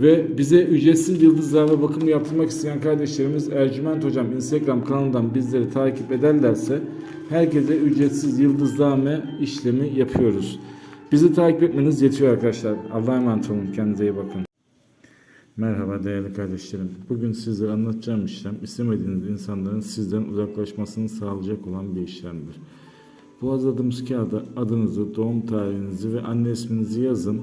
Ve bize ücretsiz yıldızlarla bakım yaptırmak isteyen kardeşlerimiz Ercüment Hocam Instagram kanalından bizleri takip ederlerse herkese ücretsiz yıldızlame işlemi yapıyoruz. Bizi takip etmeniz yetiyor arkadaşlar. Allah'a emanet olun. Kendinize iyi bakın. Merhaba değerli kardeşlerim. Bugün sizlere anlatacağım işlem istemediğiniz insanların sizden uzaklaşmasını sağlayacak olan bir işlemdir. Bu hazırladığımız kağıda adınızı, doğum tarihinizi ve anne isminizi yazın